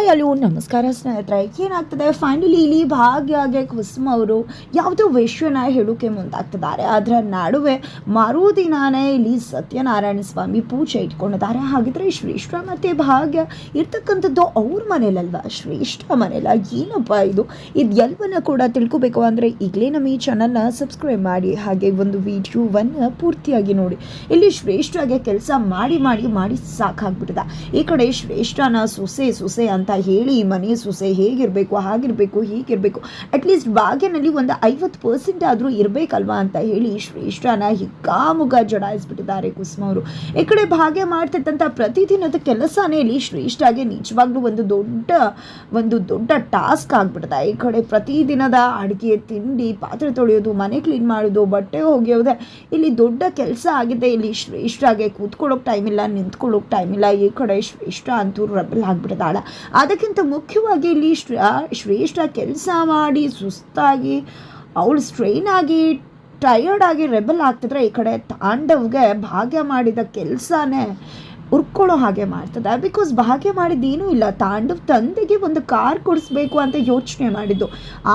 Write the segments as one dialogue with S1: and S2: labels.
S1: Hi hello ನಮಸ್ಕಾರ ಸ್ನೇಹಿತರೆ. ಏನಾಗ್ತದೆ? ಫೈನಲಿ ಇಲ್ಲಿ ಭಾಗ್ಯಗೆ ಕುಸುಮ ಅವರು ಯಾವುದೋ ವಿಷಯನ ಹೇಳೋಕೆ ಮುಂದಾಗ್ತಿದ್ದಾರೆ. ಅದರ ನಡುವೆ ಮರುದಿನಾನೇ ಇಲ್ಲಿ ಸತ್ಯನಾರಾಯಣ ಸ್ವಾಮಿ ಪೂಜೆ ಇಟ್ಕೊಂಡಿದ್ದಾರೆ. ಹಾಗಿದ್ರೆ ಶ್ರೇಷ್ಠ ಮತ್ತು ಭಾಗ್ಯ ಇರ್ತಕ್ಕಂಥದ್ದು ಅವ್ರ ಮನೇಲಲ್ವ? ಶ್ರೇಷ್ಠ ಮನೇಲ? ಏನಪ್ಪ ಇದು? ಇದು ಎಲ್ಲವನ್ನ ಕೂಡ ತಿಳ್ಕೊಬೇಕು ಅಂದರೆ ಈಗಲೇ ನಮ್ಮ ಈ ಚಾನಲ್ನ ಸಬ್ಸ್ಕ್ರೈಬ್ ಮಾಡಿ, ಹಾಗೆ ಒಂದು ವಿಡಿಯೋವನ್ನು ಪೂರ್ತಿಯಾಗಿ ನೋಡಿ. ಇಲ್ಲಿ ಶ್ರೇಷ್ಠಗೆ ಕೆಲಸ ಮಾಡಿ ಮಾಡಿ ಮಾಡಿ ಸಾಕಾಗ್ಬಿಟ್ಟಿದೆ. ಈ ಕಡೆ ಶ್ರೇಷ್ಠನ ಸೊಸೆ ಸೊಸೆ ಅಂತ ಹೇಳಿ ಮನೆ ಸೊಸೆ ಹೇಗಿರಬೇಕು, ಹಾಗಿರಬೇಕು, ಹೀಗಿರಬೇಕು ಅಟ್ಲೀಸ್ಟ್ ಬಾಗಿನಲ್ಲಿ ಒಂದು ಐವತ್ತು ಪರ್ಸೆಂಟ್ ಆದರೂ ಇರಬೇಕಲ್ವಾ ಅಂತ ಹೇಳಿ ಶ್ರೇಷ್ಠನ ಹಿಗ್ಗಾಮುಗ ಜಡಾಯಿಸ್ಬಿಟ್ಟಿದ್ದಾರೆ ಕುಸುಮ ಅವರು. ಈ ಕಡೆ ಭಾಗ್ಯ ಮಾಡ್ತಿದ್ದಂಥ ಪ್ರತಿದಿನದ ಕೆಲಸನೇ ಇಲ್ಲಿ ಶ್ರೇಷ್ಠಾಗೆ ನಿಜವಾಗ್ಲೂ ಒಂದು ದೊಡ್ಡ ಒಂದು ದೊಡ್ಡ ಟಾಸ್ಕ್ ಆಗ್ಬಿಟ್ಟಿದೆ. ಈ ಕಡೆ ಪ್ರತಿದಿನದ ಅಡುಗೆ, ತಿಂಡಿ, ಪಾತ್ರೆ ತೊಳೆಯೋದು, ಮನೆ ಕ್ಲೀನ್ ಮಾಡೋದು ಬಟ್ಟೆ ಒಗೆಯೋದೆ ಇಲ್ಲಿ ದೊಡ್ಡ ಕೆಲಸ ಆಗಿದೆ. ಇಲ್ಲಿ ಶ್ರೇಷ್ಠಾಗೆ ಕೂತ್ಕೊಳ್ಳೋಕೆ ಟೈಮ್ ಇಲ್ಲ, ನಿಂತ್ಕೊಳ್ಳೋಕೆ ಟೈಮ್ ಇಲ್ಲ. ಈ ಕಡೆ ಶ್ರೇಷ್ಠ ಅಂತೂ ರಬಲ್ ಆಗ್ಬಿಟ್ಟಿದ್ದಾಳೆ. ಅದಕ್ಕಿಂತ ಮುಖ್ಯವಾಗಿ ಇಲ್ಲಿ ಶ್ರೇ- ಶ್ರೇಷ್ಠ ಕೆಲಸ ಮಾಡಿ, ಸುಸ್ತಾಗಿ, ಅವಳು ಸ್ಟ್ರೈನ್ ಆಗಿ ಟಯರ್ಡ್ ಆಗಿ ರೆಬಲ್ ಆಗ್ತಿದ್ರೆ ಈ ಕಡೆ ತಾಂಡವ್ಗೆ ಭಾಗ್ಯ ಮಾಡಿದ ಕೆಲಸನೇ ಉರ್ಕೊಳ್ಳೋ ಹಾಗೆ ಮಾಡ್ತದೆ. ಬಿಕಾಸ್ ಭಾಗ್ಯ ಮಾಡಿದ್ದೇನೂ ಇಲ್ಲ. ತಾಂಡವ್ ತಂದೆಗೆ ಒಂದು ಕಾರ್ ಕೊಡಿಸ್ಬೇಕು ಅಂತ ಯೋಚನೆ ಮಾಡಿದ್ದು.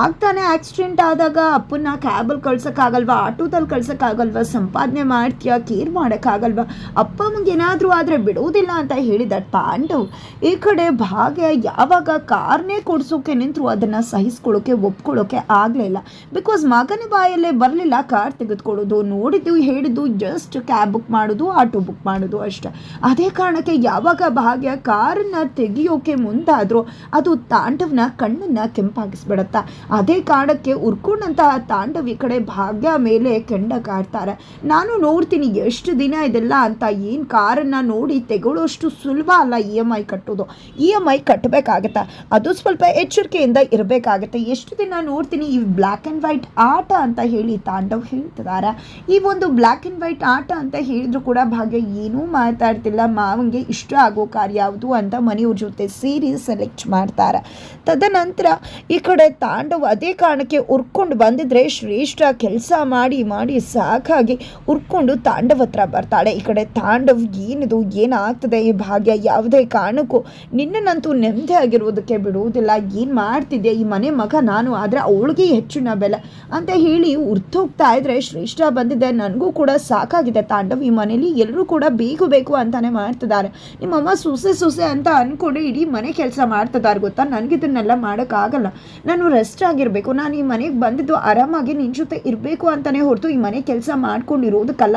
S1: ಆಗ್ತಾನೆ ಆಕ್ಸಿಡೆಂಟ್ ಆದಾಗ ಅಪ್ಪನ್ನ ಕ್ಯಾಬಲ್ಲಿ ಕಳ್ಸೋಕ್ಕಾಗಲ್ವಾ, ಆಟೋದಲ್ಲಿ ಕಳ್ಸೋಕ್ಕಾಗಲ್ವಾ, ಸಂಪಾದನೆ ಮಾಡ್ತೀಯಾ ಕೇರ್ ಮಾಡೋಕ್ಕಾಗಲ್ವಾ? ಅಪ್ಪ ಅಮ್ಮಂಗೆ ಏನಾದರೂ ಆದರೆ ಬಿಡೋದಿಲ್ಲ ಅಂತ ಹೇಳಿದ ತಾಂಡವ್ ಈ ಕಡೆ ಭಾಗ್ಯ ಯಾವಾಗ ಕಾರ್ನೇ ಕೊಡಿಸೋಕೆ ನಿಂತರು ಅದನ್ನು ಸಹಿಸ್ಕೊಳ್ಳೋಕೆ, ಒಪ್ಕೊಳ್ಳೋಕೆ ಆಗಲಿಲ್ಲ ಬಿಕಾಸ್ ಮಗನ ಬಾಯಲ್ಲೇ ಬರಲಿಲ್ಲ ಕಾರ್ ತೆಗೆದುಕೊಳ್ಳೋದು. ನೋಡಿದ್ದು, ಹೇಳಿದ್ದು ಜಸ್ಟ್ ಕ್ಯಾಬ್ ಬುಕ್ ಮಾಡೋದು, ಆಟೋ ಬುಕ್ ಮಾಡೋದು ಅಷ್ಟೇ. ಅದೇ ಕಾರಣಕ್ಕೆ ಯಾವಾಗ ಭಾಗ್ಯ ಕಾರನ್ನ ತೆಗಿಯೋಕೆ ಮುಂದಾದರೂ ಅದು ತಾಂಡವನ ಕಣ್ಣನ್ನ ಕೆಂಪಾಗಿಸ್ಬಿಡತ್ತ. ಅದೇ ಕಾರಣಕ್ಕೆ ಉರ್ಕೊಂಡಂತಹ ತಾಂಡವಿ ಕಡೆ ಭಾಗ್ಯ ಮೇಲೆ ಕೆಂಡ ಕಾಡ್ತಾರೆ. ನಾನು ನೋಡ್ತೀನಿ ಎಷ್ಟು ದಿನ ಇದೆಲ್ಲ ಅಂತ ಏನು ಕಾರನ್ನ ನೋಡಿ ತೆಗೊಳ್ಳೋಷ್ಟು ಸುಲಭ ಅಲ್ಲ ಇ ಎಂ ಐ ಕಟ್ಟೋದು. ಇ ಎಂ ಐ ಕಟ್ಟಬೇಕಾಗತ್ತೆ ಅದು ಸ್ವಲ್ಪ ಎಚ್ಚರಿಕೆಯಿಂದ ಇರಬೇಕಾಗತ್ತೆ. ಎಷ್ಟು ದಿನ ನೋಡ್ತೀನಿ ಈ ಬ್ಲ್ಯಾಕ್ ಆ್ಯಂಡ್ ವೈಟ್ ಆಟ ಅಂತ ಹೇಳಿ ತಾಂಡವ್ ಹೇಳ್ತಿದ್ದಾರೆ. ಈ ಒಂದು ಬ್ಲ್ಯಾಕ್ ಆ್ಯಂಡ್ ವೈಟ್ ಆಟ ಅಂತ ಹೇಳಿದ್ರು ಕೂಡ ಭಾಗ್ಯ ಏನೂ ಮಾತಾಡ್ತಿಲ್ಲ. ಮಾವಂಗೆ ಇಷ್ಟ ಆಗೋ ಕಾರ್ ಯಾವುದು ಅಂತ ಮನೆಯವ್ರ ಜೊತೆ ಸೇರಿ ಸೆಲೆಕ್ಟ್ ಮಾಡ್ತಾರೆ. ತದನಂತರ ಈ ಕಡೆ ತಾಂಡವ ಅದೇ ಕಾರಣಕ್ಕೆ ಉರ್ಕೊಂಡು ಬಂದಿದ್ರೆ ಶ್ರೇಷ್ಠ ಕೆಲಸ ಮಾಡಿ ಮಾಡಿ ಸಾಕಾಗಿ ಉರ್ಕೊಂಡು ತಾಂಡವ ಹತ್ರ ಬರ್ತಾಳೆ. ಈ ಕಡೆ ತಾಂಡವ್ ಏನಿದು, ಏನಾಗ್ತದೆ ಈ ಭಾಗ್ಯ? ಯಾವುದೇ ಕಾರಣಕ್ಕೂ ನಿನ್ನನ್ನಂತೂ ನೆಮ್ಮದಿ ಆಗಿರುವುದಕ್ಕೆ ಬಿಡುವುದಿಲ್ಲ. ಏನು ಮಾಡ್ತಿದ್ದೆ ಈ ಮನೆ ಮಗ ನಾನು, ಆದರೆ ಅವಳಿಗೆ ಹೆಚ್ಚಿನ ಬೆಲೆ ಅಂತ ಹೇಳಿ ಉರ್ತೋಗ್ತಾ ಇದ್ರೆ ಶ್ರೇಷ್ಠ ಬಂದಿದೆ. ನನಗೂ ಕೂಡ ಸಾಕಾಗಿದೆ ತಾಂಡವ್. ಈ ಮನೇಲಿ ಎಲ್ಲರೂ ಕೂಡ ಬೇಕು ಬೇಕು ಅಂತಾನೆ ಮಾಡ್ತಿದ್ದಾರೆ. ನಿಮ್ಮಮ್ಮ ಸೊಸೆ ಸೊಸೆ ಅಂತ ಅಂದ್ಕೊಂಡು ಇಡೀ ಮನೆ ಕೆಲಸ ಮಾಡ್ತಿದ್ದಾರೆ ಗೊತ್ತಾ? ನನಗಿದನ್ನೆಲ್ಲ ಮಾಡೋಕ್ಕಾಗಲ್ಲ. ನಾನು ರೆಸ್ಟ್ ಆಗಿರಬೇಕು. ನಾನು ಈ ಮನೆಗೆ ಬಂದಿದ್ದು ಆರಾಮಾಗಿ ನಿನ್ನ ಜೊತೆ ಇರಬೇಕು ಅಂತಲೇ ಹೊರತು ಈ ಮನೆ ಕೆಲಸ ಮಾಡ್ಕೊಂಡಿರೋದಕ್ಕಲ್ಲ.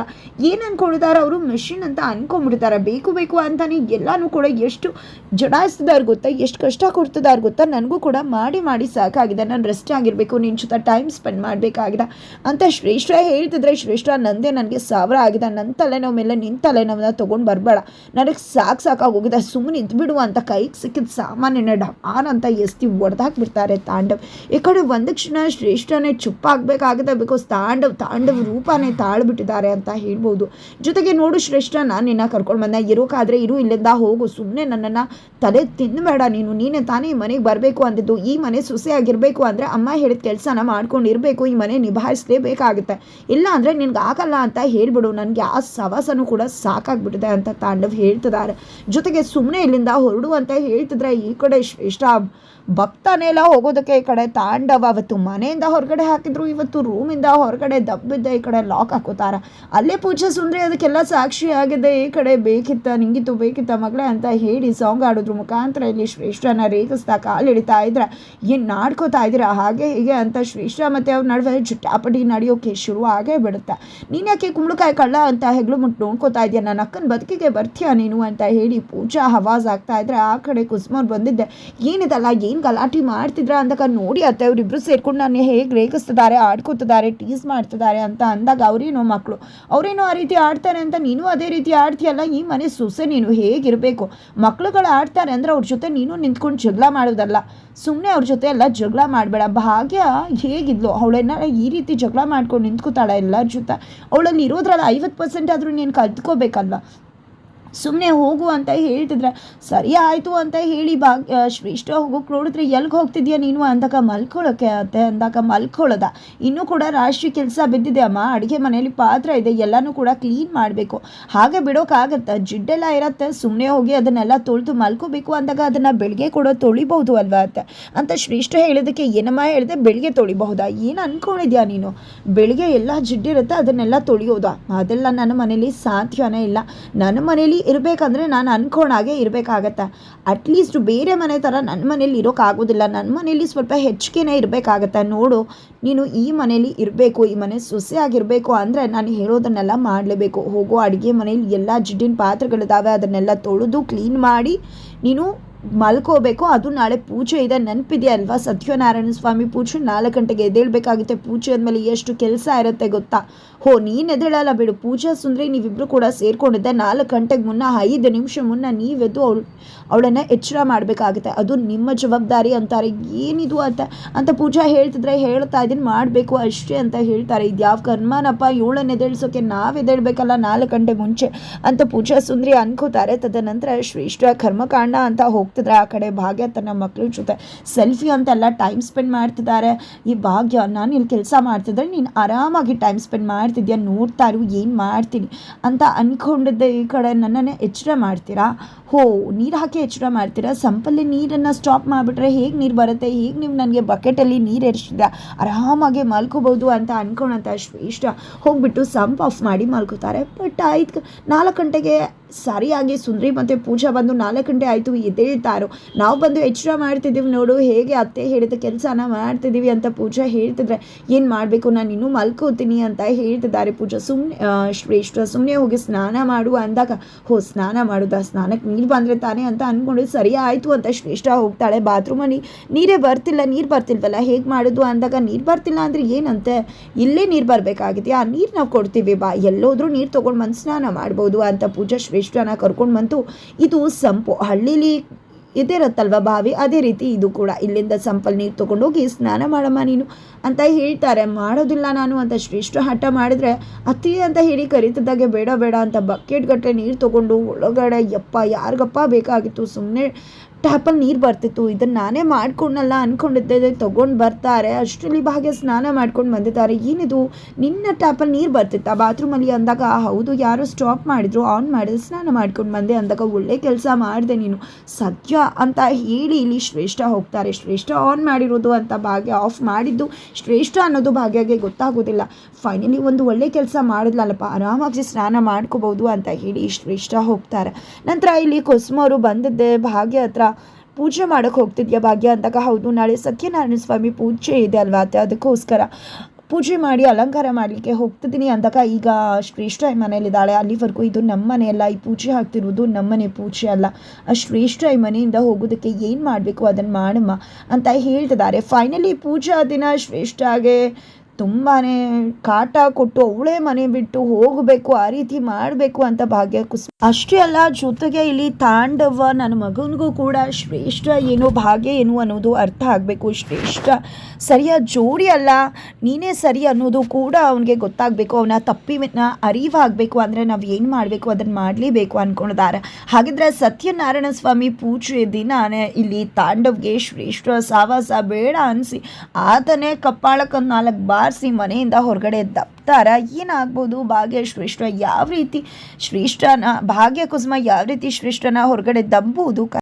S1: ಏನು ಅಂದ್ಕೊಂಡಿದ್ದಾರೆ ಅವರು? ಮೆಷಿನ್ ಅಂತ ಅಂದ್ಕೊಂಡ್ಬಿಡ್ತಾರೆ ಬೇಕು ಬೇಕು ಅಂತಾನೆ ಎಲ್ಲನೂ ಕೂಡ ಎಷ್ಟು ಜಡಾಯಿಸ್ತಿದ್ದಾರೆ ಗೊತ್ತಾ? ಎಷ್ಟು ಕಷ್ಟ ಕೊಡ್ತಿದ್ದಾರೆ ಗೊತ್ತಾ? ನನಗೂ ಕೂಡ ಮಾಡಿ ಮಾಡಿ ಸಾಕಾಗಿದೆ. ನಾನು ರೆಸ್ಟ್ ಆಗಿರಬೇಕು. ನಿನ್ನ ಜೊತೆ ಟೈಮ್ ಸ್ಪೆಂಡ್ ಮಾಡಬೇಕಾಗಿದೆ ಅಂತ ಶ್ರೇಷ್ಠ ಹೇಳ್ತಿದ್ರೆ ಶ್ರೇಷ್ಠ ನಂದೇ ನನಗೆ ಸಾವಿರ ಆಗಿದೆ. ನನ್ನ ತಲೆನೋವು ಮೇಲೆ ನಿನ್ನ ತಲೆನೋವನ್ನ ತೊಗೊಂಡು ಬರಬೇಡ. ನನಗೆ ಸಾಕು ಸಾಕಾಗಿ ಹೋಗಿದೆ. ಸುಮ್ಮನೆ ನಿಂತ್ಬಿಡು ಅಂತ ಕೈಗೆ ಸಿಕ್ಕಿದ ಸಾಮಾನ್ಯನ ಡಮಾನ್ ಅಂತ ಎಸ್ತಿ ಒಡೆದಾಕ್ಬಿಡ್ತಾರೆ ತಾಂಡವ್. ಈ ಕಡೆ ಒಂದು ಕ್ಷಣ ಶ್ರೇಷ್ಠನೇ ಚುಪ್ಪಾಗಬೇಕಾಗುತ್ತೆ ಬಿಕಾಸ್ ತಾಂಡವ್ ತಾಂಡವ್ ರೂಪನೇ ತಾಳ್ಬಿಟ್ಟಿದ್ದಾರೆ ಅಂತ ಹೇಳ್ಬೋದು. ಜೊತೆಗೆ ನೋಡು ಶ್ರೇಷ್ಠ, ನಾನು ನಿನ್ನ ಕರ್ಕೊಂಡು ಬಂದೆ. ಇರೋಕಾದ್ರೆ ಇರು ಇಲ್ಲಿಂದ ಹೋಗು. ಸುಮ್ಮನೆ ನನ್ನನ್ನು ತಲೆ ತಿನ್ನಬೇಡ ನೀನು. ನೀನೇ ತಾನೇ ಈ ಮನೆಗೆ ಬರಬೇಕು ಅಂದಿದ್ದು. ಈ ಮನೆ ಸೊಸೆಯಾಗಿರಬೇಕು ಅಂದರೆ ಅಮ್ಮ ಹೇಳಿದ ಕೆಲಸನ ಮಾಡ್ಕೊಂಡು ಇರಬೇಕು ಈ ಮನೆ ನಿಭಾಯಿಸಲೇಬೇಕಾಗುತ್ತೆ. ಇಲ್ಲ ಅಂದರೆ ನಿನ್ಗೆ ಆಗಲ್ಲ ಅಂತ ಹೇಳ್ಬಿಡು. ನನಗೆ ಆ ಸವಾಸನೂ ಕೂಡ ಸಾಕಾಗ್ಬಿಟ್ಟಿದೆ ಅಂತ ತಾಂಡವ್ ಹೇಳ್ತಿದ್ದಾರೆ. ಜೊತೆಗೆ ಸುಮ್ಮನೆ ಇಲ್ಲಿಂದ ಹೊರಡು ಅಂತ ಹೇಳ್ತಿದ್ರೆ ಈ ಕಡೆ ಶ್ರೇಷ್ಠ ಭಕ್ತನೆಲ್ಲ ಹೋಗೋದಕ್ಕೆ ಈ ಕಡೆ ತಾಂಡವ ಅವತ್ತು ಮನೆಯಿಂದ ಹೊರಗಡೆ ಹಾಕಿದ್ರು, ಇವತ್ತು ರೂಮಿಂದ ಹೊರಗಡೆ ದಬ್ಬಿದ್ದ ಈ ಕಡೆ ಲಾಕ್ ಹಾಕೋತಾರ. ಅಲ್ಲೇ ಪೂಜೆ ಸುಂದ್ರಿ, ಅದಕ್ಕೆಲ್ಲ ಸಾಕ್ಷಿ ಆಗಿದೆ, ಈ ಕಡೆ ಬೇಕಿತ್ತ, ನಿಂಗಿತ್ತು ಬೇಕಿತ್ತ ಮಗಳೇ ಅಂತ ಹೇಳಿ ಸಾಂಗ್ ಆಡೋದ್ರ ಮುಖಾಂತರ ಇಲ್ಲಿ ಶ್ರೇಷ್ಠನ ರೇಗಿಸ್ತಾ ಕಾಲು ಹಿಡಿತಾ ಇದ್ರೆ. ಏನು ನಾಡ್ಕೋತಾ ಇದ್ದೀರಾ? ಹಾಗೆ ಹೀಗೆ ಅಂತ ಶ್ರೇಷ್ಠ ಮತ್ತು ಅವ್ರ ನಡುವೆ ಜುಟ್ಟಾಪಟಿ ನಡೆಯೋಕೆ ಶುರು ಆಗೇ ಬಿಡುತ್ತೆ. ನೀನು ಯಾಕೆ ಕುಂಬಳಕಾಯಿ ಕಳ್ಳ ಅಂತ ಹೆಗ್ಲು ಮುಟ್ಟು ನೋಡ್ಕೋತಾ ಇದೆಯಾ? ನನ್ನ ಅಕ್ಕನ ಬದುಕಿಗೆ ಬರ್ತೀಯಾ ನೀನು ಅಂತ ಹೇಳಿ ಪೂಜಾ ಹವಾಜ್ ಆಗ್ತಾ ಇದ್ರೆ ಆ ಕಡೆ ಕುಸುಮವ್ರು ಬಂದಿದ್ದೆ. ಏನಿದಲ್ಲ, ಏನು ಗಲಾಟೆ ಮಾಡ್ತಿದ್ರ ಅಂದಾಗ ನೋಡಿ ಅತ್ತೆ ಅವರಿಬ್ಬರು ಸೇರ್ಕೊಂಡು ನಾನು ಹೇಗೆ ರೇಗಿಸ್ತಿದ್ದಾರೆ, ಆಡ್ಕೋತಿದ್ದಾರೆ, ಟೀಸ್ ಮಾಡ್ತಿದ್ದಾರೆ ಅಂತ ಅಂದಾಗ ಅವರೇನೋ ಮಕ್ಕಳು ಅವರೇನೋ ಆ ರೀತಿ ಆಡ್ತಾರೆ ಅಂತ ನೀನು ಅದೇ ರೀತಿ ಆಡ್ತೀಯಲ್ಲ, ಈ ಮನೆ ಸೊಸೆ ನೀನು ಹೇಗಿರಬೇಕು? ಮಕ್ಳುಗಳು ಆಡ್ತಾರೆ ಅಂದರೆ ಅವ್ರ ಜೊತೆ ನೀನು ನಿಂತ್ಕೊಂಡು ಜಗಳ ಮಾಡೋದಲ್ಲ. ಸುಮ್ಮನೆ ಅವ್ರ ಜೊತೆ ಎಲ್ಲ ಜಗಳ ಮಾಡಬೇಡ. ಭಾಗ್ಯ ಹೇಗಿದ್ಲು? ಅವಳನ್ನ ಈ ರೀತಿ ಜಗಳ ಮಾಡ್ಕೊಂಡು ನಿಂತ್ಕೋತಾಳೆ ಎಲ್ಲರ ಜೊತೆ? ಅವಳಲ್ಲಿ ಇರೋದ್ರಲ್ಲ ಐವತ್ತು ಪರ್ಸೆಂಟ್ ಆದರೂ ನೀನು ಕಲ್ತ್ಕೋಬೇಕಲ್ವ ಸುಮ್ಮನೆ ಹೋಗು ಅಂತ ಹೇಳ್ತಿದ್ರೆ, ಸರಿ ಆಯಿತು ಅಂತ ಹೇಳಿ ಭಾಗ್ಯ ಶ್ರೇಷ್ಠ ಹೋಗೋಕೆ ನೋಡಿದ್ರೆ ಎಲ್ಗೆ ಹೋಗ್ತಿದ್ಯಾ ನೀನು? ಅಂದಾಗ ಮಲ್ಕೊಳ್ಳೋಕೆ ಅತ್ತೆ. ಅಂದಾಗ ಮಲ್ಕೊಳ್ಳೋದ ಇನ್ನೂ ಕೂಡ ರಾಶಿ ಕೆಲಸ ಬಿದ್ದಿದೆ ಅಮ್ಮ. ಅಡುಗೆ ಮನೆಯಲ್ಲಿ ಪಾತ್ರ ಇದೆ. ಎಲ್ಲನೂ ಕೂಡ ಕ್ಲೀನ್ ಮಾಡಬೇಕು. ಹಾಗೆ ಬಿಡೋಕ್ಕಾಗತ್ತೆ ಜಿಡ್ಡೆಲ್ಲ ಇರತ್ತೆ. ಸುಮ್ಮನೆ ಹೋಗಿ ಅದನ್ನೆಲ್ಲ ತೊಳೆದು ಮಲ್ಕೋಬೇಕು ಅಂದಾಗ ಅದನ್ನು ಬೆಳಗ್ಗೆ ಕೂಡ ತೊಳಿಬಹುದು ಅಲ್ವಾ ಅತ್ತೆ? ಅಂತ ಶ್ರೇಷ್ಠ ಹೇಳೋದಕ್ಕೆ ಏನಮ್ಮ ಹೇಳಿದೆ? ಬೆಳಿಗ್ಗೆ ತೊಳಿಬಹುದಾ? ಏನು ಅನ್ಕೊಂಡಿದ್ಯಾ ನೀನು? ಬೆಳಿಗ್ಗೆ ಎಲ್ಲ ಜಿಡ್ಡಿರುತ್ತೆ, ಅದನ್ನೆಲ್ಲ ತೊಳಿಯೋದಾ? ಅದೆಲ್ಲ ನನ್ನ ಮನೇಲಿ ಸಾಧ್ಯನೇ ಇಲ್ಲ. ನನ್ನ ಮನೇಲಿ ಇರಬೇಕಂದ್ರೆ ನಾನು ಅನ್ಕೊಂಡಾಗೆ ಇರಬೇಕಾಗತ್ತೆ. ಅಟ್ಲೀಸ್ಟ್ ಬೇರೆ ಮನೆ ಥರ ನನ್ನ ಮನೇಲಿ ಇರೋಕ್ಕಾಗೋದಿಲ್ಲ ನನ್ನ ಮನೇಲಿ ಸ್ವಲ್ಪ ಹೆಚ್ಚಿಗೆನೇ ಇರಬೇಕಾಗತ್ತೆ. ನೋಡು, ನೀನು ಈ ಮನೇಲಿ ಇರಬೇಕು, ಈ ಮನೆ ಸೊಸೆಯಾಗಿರಬೇಕು ಅಂದರೆ ನಾನು ಹೇಳೋದನ್ನೆಲ್ಲ ಮಾಡಲೇಬೇಕು. ಹೋಗೋ ಅಡುಗೆ ಮನೇಲಿ ಎಲ್ಲ ಜಿಡ್ಡಿನ ಪಾತ್ರೆಗಳಿದ್ದಾವೆ ಅದನ್ನೆಲ್ಲ ತೊಳೆದು ಕ್ಲೀನ್ ಮಾಡಿ ನೀನು ಮಲ್ಕೋಬೇಕು. ಅದು ನಾಳೆ ಪೂಜೆ ಇದೆ. ನೆನಪಿದೆಯಾ ಅಲ್ವಾ? ಸತ್ಯನಾರಾಯಣ ಸ್ವಾಮಿ ಪೂಜೆ ನಾಲ್ಕು ಗಂಟೆಗೆ ಎದ್ದೇಳಬೇಕಾಗುತ್ತೆ. ಪೂಜೆ ಅಂದಮೇಲೆ ಎಷ್ಟು ಕೆಲಸ ಇರುತ್ತೆ ಗೊತ್ತಾ? ಹೋ, ನೀನು ಎದ್ದೇಳಲ್ಲ ಬಿಡು. ಪೂಜಾ ಸುಂದ್ರಿ ನೀವಿಬ್ಬರು ಕೂಡ ಸೇರಿಕೊಂಡಿದ್ದೆ. ನಾಲ್ಕು ಗಂಟೆಗೆ ಮುನ್ನ, ಐದು ನಿಮಿಷ ಮುನ್ನ ನೀವೆದ್ದು ಅವಳು, ಅವಳನ್ನು ಎಚ್ಚರ ಮಾಡಬೇಕಾಗುತ್ತೆ. ಅದು ನಿಮ್ಮ ಜವಾಬ್ದಾರಿ ಅಂತಾರೆ. ಏನಿದು ಅಂತ ಅಂತ ಪೂಜಾ ಹೇಳ್ತಿದ್ರೆ ಹೇಳ್ತಾ ಇದ್ದೀನಿ. ಮಾಡಬೇಕು ಅಷ್ಟೇ ಅಂತ ಹೇಳ್ತಾರೆ. ಇದು ಯಾವ ಕರ್ಮನಪ್ಪ? ಏಳನ್ನು ಎದ್ದೇಳ್ಸೋಕೆ ನಾವು ಎದ್ದೇಳಬೇಕಲ್ಲ ನಾಲ್ಕು ಗಂಟೆ ಮುಂಚೆ ಅಂತ ಪೂಜಾ ಸುಂದ್ರಿ ಅನ್ಕೋತಾರೆ. ತದನಂತರ ಶ್ರೇಷ್ಠ ಕರ್ಮಕಾಂಡ ಅಂತ ಹೋಗ್ತಿದ್ರೆ ಆ ಕಡೆ ಭಾಗ್ಯ ತನ್ನ ಮಕ್ಕಳ ಜೊತೆ ಸೆಲ್ಫಿ ಅಂತೆಲ್ಲ ಟೈಮ್ ಸ್ಪೆಂಡ್ ಮಾಡ್ತಿದ್ದಾರೆ ಈ ಭಾಗ್ಯ, ನಾನು ಇಲ್ಲಿ ಕೆಲಸ ಮಾಡ್ತಿದ್ರೆ ನೀನು ಆರಾಮಾಗಿ ಟೈಮ್ ಸ್ಪೆಂಡ್ ಮಾಡ್ತಿದ್ಯಾ? ನೋಡ್ತಾ ಇರು, ಏನು ಮಾಡ್ತೀನಿ? ಅಂತ ಅಂದ್ಕೊಂಡಿದ್ದೆ ಈ ಕಡೆ. ನನ್ನನ್ನೇ ಎಚ್ಚರ ಮಾಡ್ತೀರಾ? ಹೋ, ನೀರು ಹಾಕಿ ಎಚ್ಚರ ಮಾಡ್ತೀರಾ? ಸಂಪಲ್ಲಿ ನೀರನ್ನು ಸ್ಟಾಪ್ ಮಾಡಿಬಿಟ್ರೆ ಹೇಗೆ ನೀರು ಬರುತ್ತೆ? ಹೇಗೆ ನೀವು ನನಗೆ ಬಕೆಟಲ್ಲಿ ನೀರು ಎರಿಸಿದ್ರ ಆರಾಮಾಗಿ ಮಲ್ಕೋಬೋದು ಅಂತ ಅಂದ್ಕೊಳಂತ ಶ್ರೇಷ್ಠ. ಹೋಗ್ಬಿಟ್ಟು ಸಂಪ್ ಆಫ್ ಮಾಡಿ ಮಲ್ಕೋತಾರೆ. ಬಟ್ ಐದು ನಾಲ್ಕು ಗಂಟೆಗೆ ಸರಿಯಾಗಿ ಸುಂದ್ರಿ ಮತ್ತು ಪೂಜಾ ಬಂದು ನಾಲ್ಕು ಗಂಟೆ ಆಯಿತು ಎದ್ದೇಳ್ತಾರೋ ನಾವು ಬಂದು ಎಚ್ಚರ ಮಾಡ್ತಿದ್ದೀವಿ ನೋಡು, ಹೇಗೆ ಅತ್ತೆ ಹೇಳಿದ ಕೆಲಸನ ಮಾಡ್ತಿದ್ದೀವಿ ಅಂತ ಪೂಜಾ ಹೇಳ್ತಿದ್ರೆ, ಏನು ಮಾಡಬೇಕು? ನಾನು ಇನ್ನೂ ಮಲ್ಕೋತೀನಿ ಅಂತ ಹೇಳ್ತಿದ್ದಾರೆ ಪೂಜಾ. ಸುಮ್ಮನೆ ಶ್ರೇಷ್ಠ ಸುಮ್ಮನೆ ಹೋಗಿ ಸ್ನಾನ ಮಾಡು ಅಂದಾಗ, ಹೋ, ಸ್ನಾನ ಮಾಡುದಾ? ಸ್ನಾನಕ್ಕೆ ನೀರು ಬಂದರೆ ತಾನೇ ಅಂತ ಅಂದ್ಕೊಂಡು ಸರಿ ಆಯಿತು ಅಂತ ಶ್ರೇಷ್ಠ ಹೋಗ್ತಾಳೆ. ಬಾತ್ರೂಮಲ್ಲಿ ನೀರೇ ಬರ್ತಿಲ್ಲ, ನೀರು ಬರ್ತಿಲ್ವಲ್ಲ? ಹೇಗೆ ಮಾಡೋದು ಅಂದಾಗ, ನೀರು ಬರ್ತಿಲ್ಲ ಅಂದರೆ ಏನಂತೆ? ಇಲ್ಲೇ ನೀರು ಬರಬೇಕಾಗಿದೆ ಆ ನೀರು ನಾವು ಕೊಡ್ತೀವಿ ಬಾ, ಎಲ್ಲೋದ್ರೂ ನೀರು ತೊಗೊಂಡು ಬಂದು ಸ್ನಾನ ಮಾಡ್ಬೋದು ಅಂತ ಪೂಜಾ ಶ್ರೇಷ್ಠನ ಕರ್ಕೊಂಡು ಬಂತು. ಇದು ಸಂಪು ಹಳ್ಳಿಲಿ ಇದಿರತ್ತಲ್ವ ಬಾವಿ? ಅದೇ ರೀತಿ ಇದು ಕೂಡ ಇಲ್ಲಿಂದ ಸಂಪಲ್ ನೀರು ತೊಗೊಂಡೋಗಿ ಸ್ನಾನ ಮಾಡಮ್ಮ ನೀನು ಅಂತ ಹೇಳ್ತಾರೆ. ಮಾಡೋದಿಲ್ಲ ನಾನು ಅಂತ ಶ್ರೇಷ್ಠ ಹಠ ಮಾಡಿದ್ರೆ ಅತಿ ಅಂತ ಹೇಳಿ ಕರೀತಿದ್ದಾಗೆ ಬೇಡ ಬೇಡ ಅಂತ ಬಕೆಟ್ ಗಟ್ಟಲೆ ನೀರು ತೊಗೊಂಡು ಒಳಗಡೆ ಯಪ್ಪ, ಯಾರಿಗಪ್ಪ ಬೇಕಾಗಿತ್ತು ಸುಮ್ಮನೆ ಟ್ಯಾಪಲ್ಲಿ ನೀರು ಬರ್ತಿತ್ತು. ಇದನ್ನು ನಾನೇ ಮಾಡ್ಕೊಂಡಲ್ಲ ಅಂದ್ಕೊಂಡಿದ್ದೆ ತೊಗೊಂಡು ಬರ್ತಾರೆ. ಅಷ್ಟರಲ್ಲಿ ಭಾಗ್ಯ ಸ್ನಾನ ಮಾಡ್ಕೊಂಡು ಬಂದಿದ್ದಾರೆ. ಏನಿದು? ನಿನ್ನ ಟ್ಯಾಪಲ್ಲಿ ನೀರು ಬರ್ತಿತ್ತಾ? ಬಾತ್ರೂಮಲ್ಲಿ ಅಂದಾಗ, ಹೌದು, ಯಾರೋ ಸ್ಟಾಪ್ ಮಾಡಿದ್ರು. ಆನ್ ಮಾಡಿದ್ರೆ ಸ್ನಾನ ಮಾಡ್ಕೊಂಡು ಬಂದೆ ಅಂದಾಗ, ಒಳ್ಳೆ ಕೆಲಸ ಮಾಡಿದೆ ನೀನು. ಸತ್ಯ ಅಂತ ಹೇಳಿ ಇಲ್ಲಿ ಶ್ರೇಷ್ಠ ಹೋಗ್ತಾರೆ. ಶ್ರೇಷ್ಠ ಆನ್ ಮಾಡಿರೋದು ಅಂತ ಭಾಗ್ಯ ಆಫ್ ಮಾಡಿದ್ದು ಶ್ರೇಷ್ಠ ಅನ್ನೋದು ಭಾಗ್ಯಗೆ ಗೊತ್ತಾಗೋದಿಲ್ಲ. ಫೈನಲಿ ಒಂದು ಒಳ್ಳೆ ಕೆಲಸ ಮಾಡಿದ್ಲಲ್ಲಪ್ಪ. ಆರಾಮಾಗಿ ಸ್ನಾನ ಮಾಡ್ಕೋಬೋದು ಅಂತ ಹೇಳಿ ಶ್ರೇಷ್ಠ ಹೋಗ್ತಾರೆ. ನಂತರ ಇಲ್ಲಿ ಕುಸುಮವರು ಬಂದಿದ್ದೆ. ಭಾಗ್ಯ ಹತ್ರ ಪೂಜೆ ಮಾಡೋಕ್ಕೆ ಹೋಗ್ತಿದ್ಯಾ ಭಾಗ್ಯ? ಅಂದಾಗ, ಹೌದು, ನಾಳೆ ಸತ್ಯನಾರಾಯಣ ಸ್ವಾಮಿ ಪೂಜೆ ಇದೆ ಅಲ್ವಾ? ಅತ್ತೆ ಅದಕ್ಕೋಸ್ಕರ ಪೂಜೆ ಮಾಡಿ, ಅಲಂಕಾರ ಮಾಡಲಿಕ್ಕೆ ಹೋಗ್ತಿದ್ದೀನಿ. ಅಂದಾಗ, ಈಗ ಶ್ರೇಷ್ಠ ಮನೆಯಲ್ಲಿದ್ದಾಳೆ. ಅಲ್ಲಿವರೆಗೂ ಇದು ನಮ್ಮ ಮನೆಯಲ್ಲ ಈ ಪೂಜೆ ಹಾಕ್ತಿರೋದು ನಮ್ಮನೆ ಪೂಜೆ ಅಲ್ಲ. ಆ ಶ್ರೇಷ್ಠ ಮನೆಯಿಂದ ಹೋಗೋದಕ್ಕೆ ಏನು ಮಾಡಬೇಕು? ಅದನ್ನು ಮಾಡಮ್ಮ ಅಂತ ಹೇಳ್ತಿದ್ದಾರೆ. ಫೈನಲಿ ಪೂಜಾ ದಿನ ಶ್ರೇಷ್ಠಗೆ ತುಂಬಾ ಕಾಟ ಕೊಟ್ಟು ಅವಳೇ ಮನೆ ಬಿಟ್ಟು ಹೋಗಬೇಕು, ಆ ರೀತಿ ಮಾಡಬೇಕು ಅಂತ ಭಾಗ್ಯ ಕುಸ್ ಅಷ್ಟೇ ಅಲ್ಲ, ಜೊತೆಗೆ ಇಲ್ಲಿ ತಾಂಡವ, ನನ್ನ ಮಗನಿಗೂ ಕೂಡ ಶ್ರೇಷ್ಠ ಏನು, ಭಾಗ್ಯ ಏನು ಅನ್ನೋದು ಅರ್ಥ ಆಗಬೇಕು. ಶ್ರೇಷ್ಠ ಸರಿಯಾದ ಜೋಡಿ ಅಲ್ಲ, ನೀನೇ ಸರಿ ಅನ್ನೋದು ಕೂಡ ಅವನಿಗೆ ಗೊತ್ತಾಗಬೇಕು. ಅವನ ತಪ್ಪಿನ ಅರಿವಾಗಬೇಕು ಅಂದರೆ ನಾವು ಏನು ಮಾಡಬೇಕು ಅದನ್ನು ಮಾಡಲೇಬೇಕು ಅಂದ್ಕೊಂಡಿದ್ದಾರೆ ಹಾಗಿದ್ರೆ ಸತ್ಯನಾರಾಯಣ ಸ್ವಾಮಿ ಪೂಜೆ ದಿನ ಇಲ್ಲಿ ತಾಂಡವ್ಗೆ ಶ್ರೇಷ್ಠ ಸಾವಾಸ ಬೇಡ ಅನಿಸಿ, ಆತನೇ ಕಪ್ಪಾಳಕ್ಕೊಂದು ನಾಲ್ಕು ಬಾರಿಸಿ ಮನೆಯಿಂದ ಹೊರಗಡೆ ದಪ್ತಾರ. ಏನಾಗ್ಬೋದು? ಭಾಗ್ಯ ಶ್ರೇಷ್ಠ ಯಾವ ರೀತಿ ಶ್ರೇಷ್ಠನ, ಭಾಗ್ಯ ಕುಸುಮ ಯಾವ ರೀತಿ ಶ್ರೇಷ್ಠನ ಹೊರಗಡೆ ದಬ್ಬುವುದು?